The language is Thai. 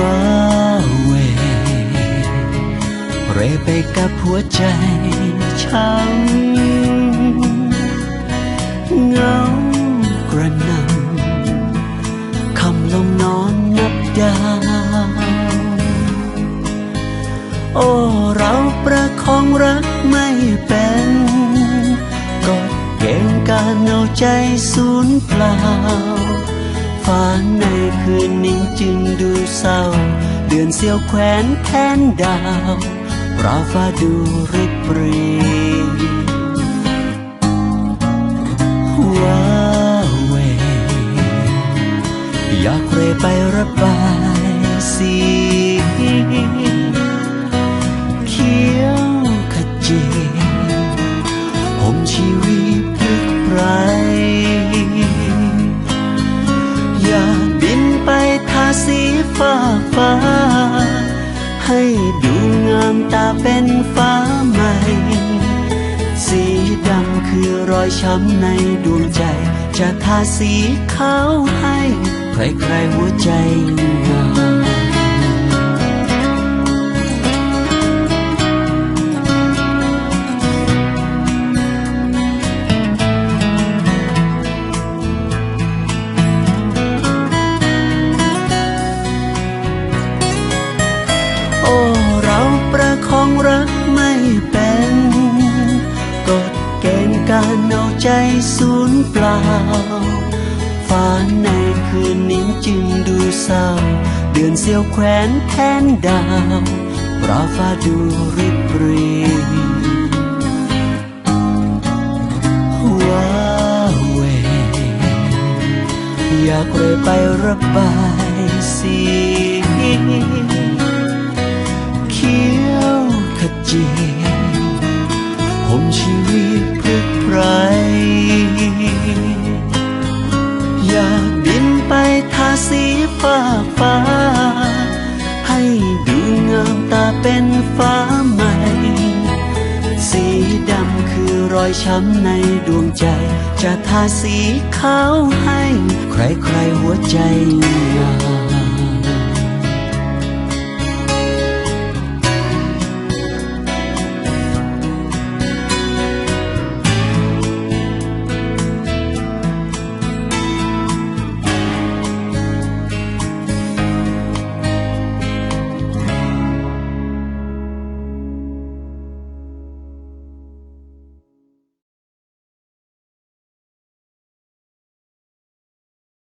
far away เรไปกับหัวใจฉันเงากระนำคำลงนอนนับดาว โอ้ เราประคองรักไม่เป็นกดเก่งการเอาใจสูญเปล่า ฝันในคืนนี้จึงดูเศร้า เดือนเสียวแขวนแทนดาวราฟ้าดูริบรีว้าเวอยากเรไประบายสี ดูงามตาเป็นฟ้าใหม่ สีดำคือรอยช้ำในดวงใจ จะทาสีขาวให้ ใครๆหัวใจงาม การเอาใจสูญเปล่าฝันในคืนนี้จึงดูเศร้า เดือนเสียวแขวนแทนดาวปราฟ้าดูริบรีว้าเหวอยากเลยไประบายสีเขียวขจี เป็นฟ้าใหม่ สีดำคือรอยช้ำในดวงใจ จะทาสีขาวให้ ใครๆหัวใจ